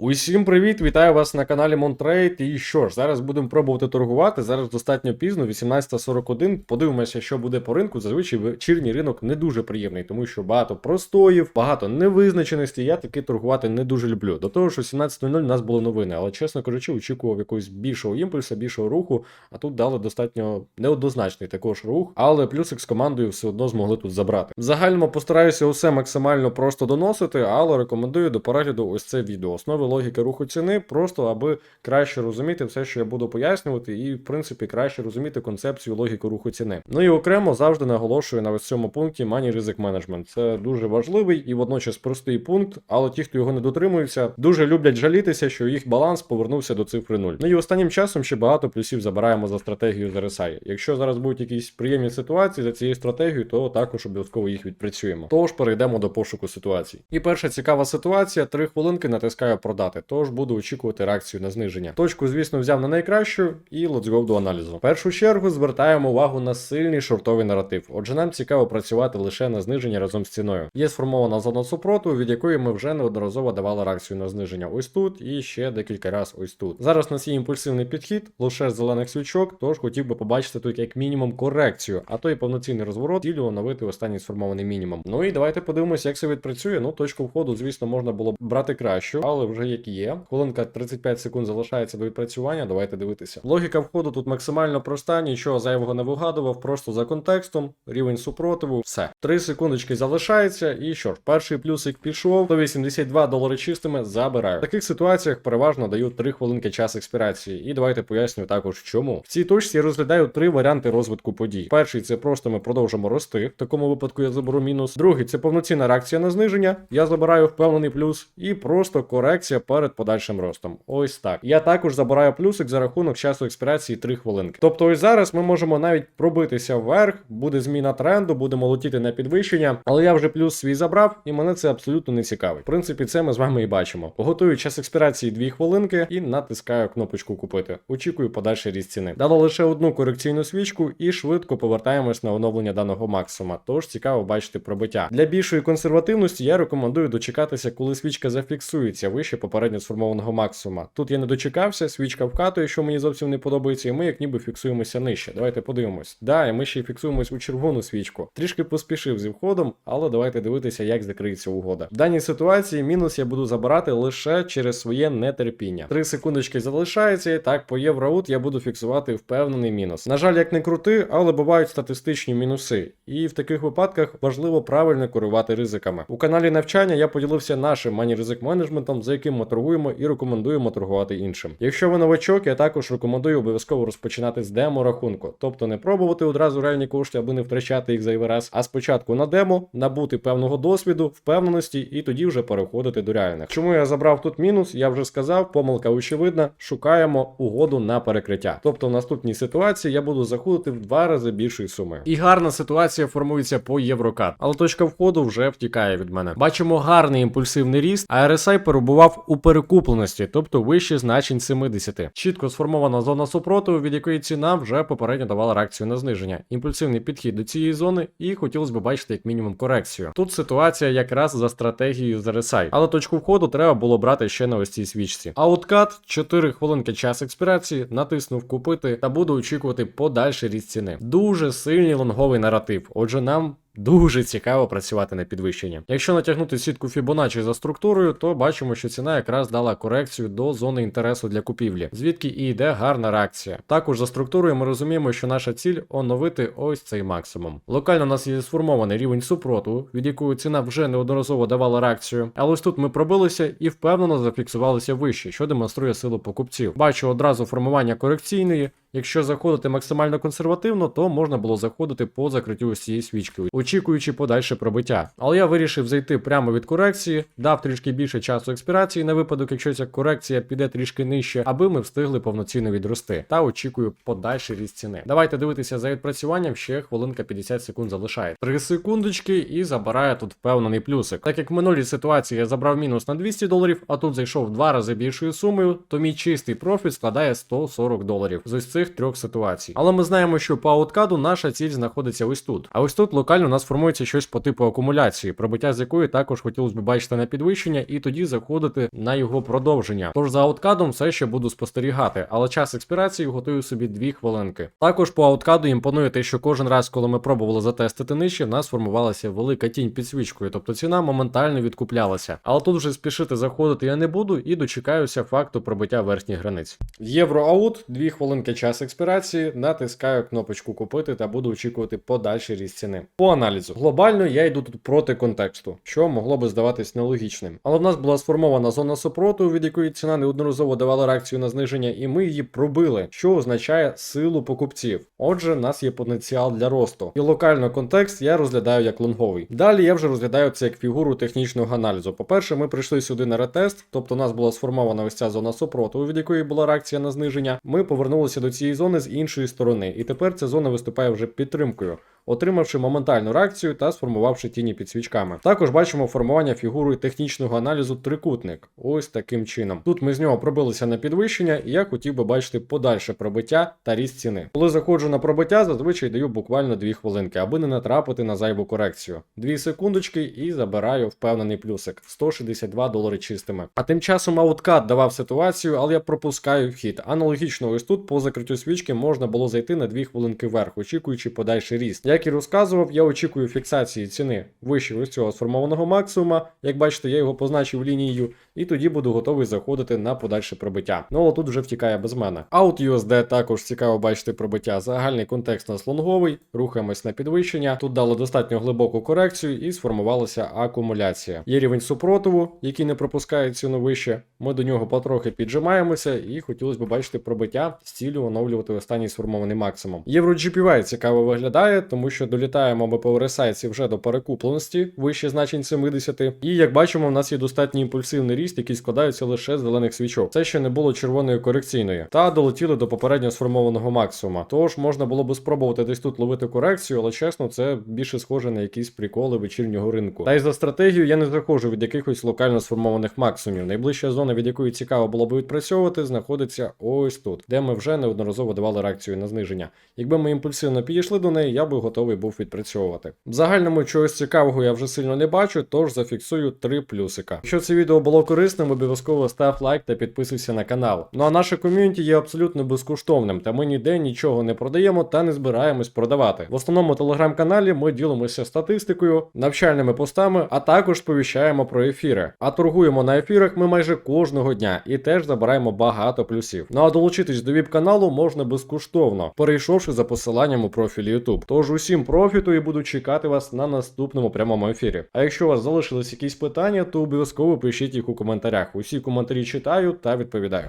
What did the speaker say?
Усім привіт! Вітаю вас на каналі Монтрейд. І що ж, зараз будемо пробувати торгувати. Зараз достатньо пізно, 18.41. Подивимося, що буде по ринку. Зазвичай вечірній ринок не дуже приємний, тому що багато простоїв, багато невизначеності. Я таки торгувати не дуже люблю. До того ж, 17.00 у нас були новини, але чесно кажучи, очікував якогось більшого імпульсу, більшого руху. А тут дали достатньо неоднозначний також рух, але плюсик з командою все одно змогли тут забрати. В загальному постараюся усе максимально просто доносити, але рекомендую до перегляду ось це відео. Основи логіки руху ціни, просто аби краще розуміти все, що я буду пояснювати, і в принципі краще розуміти концепцію логіки руху ціни. Ну і окремо завжди наголошую на ось цьому пункті Money Risk Management. Це дуже важливий і водночас простий пункт, але ті, хто його не дотримується, дуже люблять жалітися, що їх баланс повернувся до цифри 0. Ну і останнім часом ще багато плюсів забираємо за стратегію з RSI. Якщо зараз будуть якісь приємні ситуації за цією стратегією, то також обов'язково їх відпрацюємо. Тож перейдемо до пошуку ситуацій. І перша цікава ситуація: три хвилинки натискаю продати. Тож буду очікувати реакцію на зниження. Точку, звісно, взяв на найкращу, і let's go до аналізу. В першу чергу звертаємо увагу на сильний шортовий наратив. Отже, нам цікаво працювати лише на зниження разом з ціною. Є сформована зона супроту, від якої ми вже неодноразово давали реакцію на зниження ось тут і ще декілька разів ось тут. Зараз у нас є імпульсивний підхід, лише зелених свічок, тож хотів би побачити тут як мінімум корекцію, а то і повноцінний розворот, цілю оновити останній сформований мінімум. Ну і давайте подивимося, як це відпрацює. Ну, точку входу, звісно, можна було б брати кращу, але вже як є. Хвилинка 35 секунд залишається до відпрацювання. Давайте дивитися. Логіка входу тут максимально проста, нічого зайвого не вигадував, просто за контекстом, рівень супротиву, все. 3 секундочки залишається, і що ж, перший плюсик пішов, 182 долари чистими забираю. В таких ситуаціях переважно даю 3 хвилинки час експірації. І давайте поясню також чому. В цій точці я розглядаю три варіанти розвитку подій. Перший це просто ми продовжимо рости. В такому випадку я заберу мінус. Другий це повноцінна реакція на зниження. Я забираю впевнений плюс, і просто корекція перед подальшим ростом. Ось так. Я також забираю плюсик за рахунок часу експірації 3 хвилинки. Тобто, ось зараз ми можемо навіть пробитися вверх, буде зміна тренду, будемо летіти на підвищення, але я вже плюс свій забрав, і мене це абсолютно не цікавить. В принципі, це ми з вами і бачимо. Готую час експірації 2 хвилинки і натискаю кнопочку купити. Очікую подальший ріст ціни. Дало лише одну корекційну свічку і швидко повертаємось на оновлення даного максимума. Тож цікаво бачити пробиття. Для більшої консервативності я рекомендую дочекатися, коли свічка зафіксується вище попередньо сформованого максимума. Тут я не дочекався, свічка вкатує, що мені зовсім не подобається, і ми як ніби фіксуємося нижче. Давайте подивимось. Да, і ми ще й фіксуємось у червону свічку. Трішки поспішив зі входом, але давайте дивитися, як закриється угода. В даній ситуації мінус я буду забирати лише через своє нетерпіння. Три секундочки залишається, і так по євроут я буду фіксувати впевнений мінус. На жаль, як не крути, але бувають статистичні мінуси. І в таких випадках важливо правильно керувати ризиками. У каналі навчання я поділився нашим мані ризик менеджментом, за яким ми торгуємо і рекомендуємо торгувати іншим. Якщо ви новачок, я також рекомендую обов'язково розпочинати з демо рахунку, тобто не пробувати одразу реальні кошти, аби не втрачати їх зайвий раз, а спочатку на демо набути певного досвіду, впевненості і тоді вже переходити до реальних. Чому я забрав тут мінус? Я вже сказав, помилка очевидна. Шукаємо угоду на перекриття. Тобто в наступній ситуації я буду заходити в два рази більшої суми. І гарна ситуація формується по єврокат, але точка входу вже втікає від мене. Бачимо гарний імпульсивний ріст, а RSI перебував у перекупленості, тобто вище значень 70. Чітко сформована зона супротиву, від якої ціна вже попередньо давала реакцію на зниження. Імпульсивний підхід до цієї зони, і хотілося б бачити як мінімум корекцію. Тут ситуація якраз за стратегією з RSI, але точку входу треба було брати ще на ось цій свічці. А откат 4 хвилинки час експірації, натиснув купити та буду очікувати подальший ріст ціни. Дуже сильний лонговий наратив. Отже, нам. Дуже цікаво працювати на підвищення. Якщо натягнути сітку Fibonacci за структурою, то бачимо, що ціна якраз дала корекцію до зони інтересу для купівлі, звідки і йде гарна реакція. Також за структурою ми розуміємо, що наша ціль оновити ось цей максимум. Локально у нас є сформований рівень супроту, від якої ціна вже неодноразово давала реакцію. Але ось тут ми пробилися і впевнено зафіксувалися вище, що демонструє силу покупців. Бачу одразу формування корекційної. Якщо заходити максимально консервативно, то можна було заходити по закриттю ось цієї свічки, очікуючи подальше пробиття. Але я вирішив зайти прямо від корекції, дав трішки більше часу експірації на випадок, якщо ця корекція піде трішки нижче, аби ми встигли повноцінно відрости. Та очікую подальший ріст ціни. Давайте дивитися за відпрацюванням, ще хвилинка 50 секунд залишає. 3 секундочки і забирає тут впевнений плюсик. Так як в минулій ситуації я забрав мінус на 200 доларів, а тут зайшов в два рази більшою сумою, то мій чистий профіт складає 140 доларів. З ось цих трьох ситуацій. Але ми знаємо, що по ауткаду наша ціль знаходиться ось тут. А ось тут локально у нас формується щось по типу акумуляції, пробиття з якої також хотілося б бачити на підвищення, і тоді заходити на його продовження. Тож за ауткадом все ще буду спостерігати, але час експірації готую собі 2 хвилинки. Також по ауткаду імпонує те, що кожен раз, коли ми пробували затестити нижче, в нас формувалася велика тінь під свічкою, тобто ціна моментально відкуплялася. Але тут вже спішити заходити я не буду і дочекаюся факту пробиття верхніх границь. Євроаут, 2 хвилинки час експірації, натискаю кнопочку купити та буду очікувати подальший ріст ціни. По аналізу. Глобально я йду тут проти контексту, що могло би здаватись нелогічним. Але в нас була сформована зона супротиву, від якої ціна неодноразово давала реакцію на зниження, і ми її пробили, що означає силу покупців. Отже, в нас є потенціал для росту. І локально контекст я розглядаю як лонговий. Далі я вже розглядаю це як фігуру технічного аналізу. По-перше, ми прийшли сюди на ретест, тобто у нас була сформована ось ця зона супротиву, від якої була реакція на зниження. Ми повернулися до цієї зони з іншої сторони, і тепер ця зона виступає вже підтримкою. Отримавши моментальну реакцію та сформувавши тіні під свічками. Також бачимо формування фігурою технічного аналізу трикутник. Ось таким чином. Тут ми з нього пробилися на підвищення, і я хотів би бачити подальше пробиття та ріст ціни. Коли заходжу на пробиття, зазвичай даю буквально 2 хвилинки, аби не натрапити на зайву корекцію. 2 секундочки і забираю впевнений плюсик 162 долари чистими. А тим часом ауткат давав ситуацію, але я пропускаю вхід. Аналогічно, ось тут по закриттю свічки можна було зайти на 2 хвилинки вверх, очікуючи подальший ріст. Як і розказував, я очікую фіксації ціни вище ось цього сформованого максимума. Як бачите, я його позначив лінією, і тоді буду готовий заходити на подальше пробиття. Ну але тут вже втікає без мене. Out USD також цікаво бачити пробиття. Загальний контекст нас лонговий, рухаємось на підвищення. Тут дали достатньо глибоку корекцію і сформувалася акумуляція. Є рівень супротиву, який не пропускає ціну вище. Ми до нього потрохи піджимаємося, і хотілося б бачити пробиття з цілю оновлювати останній сформований максимум. Євро цікаво виглядає, тому що долітаємо ми по ресайці вже до перекупленості вище значень 70. І як бачимо, в нас є достатньо імпульсивний ріст, який складається лише з зелених свічок. Це ще не було червоної корекційної, та долетіли до попередньо сформованого максимума. Тож можна було би спробувати десь тут ловити корекцію, але чесно, це більше схоже на якісь приколи вечірнього ринку. Та й за стратегію я не заходжу від якихось локально сформованих максимумів. Найближча зона, від якої цікаво було б відпрацьовувати, знаходиться ось тут, де ми вже неодноразово давали реакцію на зниження. Якби ми імпульсивно підійшли до неї, я би готовий був відпрацьовувати. В загальному чогось цікавого я вже сильно не бачу, тож зафіксую три плюсика. Якщо це відео було корисним, обов'язково став лайк та підписуйся на канал. Ну а наше ком'юніті є абсолютно безкоштовним, та ми ніде нічого не продаємо та не збираємось продавати. В основному телеграм-каналі ми ділимося статистикою, навчальними постами, а також сповіщаємо про ефіри. А торгуємо на ефірах ми майже кожного дня і теж забираємо багато плюсів. Ну а долучитись до віп-каналу можна безкоштовно, перейшовши за посиланням у профілі YouTube. Тож усім профіту і буду чекати вас на наступному прямому ефірі. А якщо у вас залишились якісь питання, то обов'язково пишіть їх у коментарях. Усі коментарі читаю та відповідаю.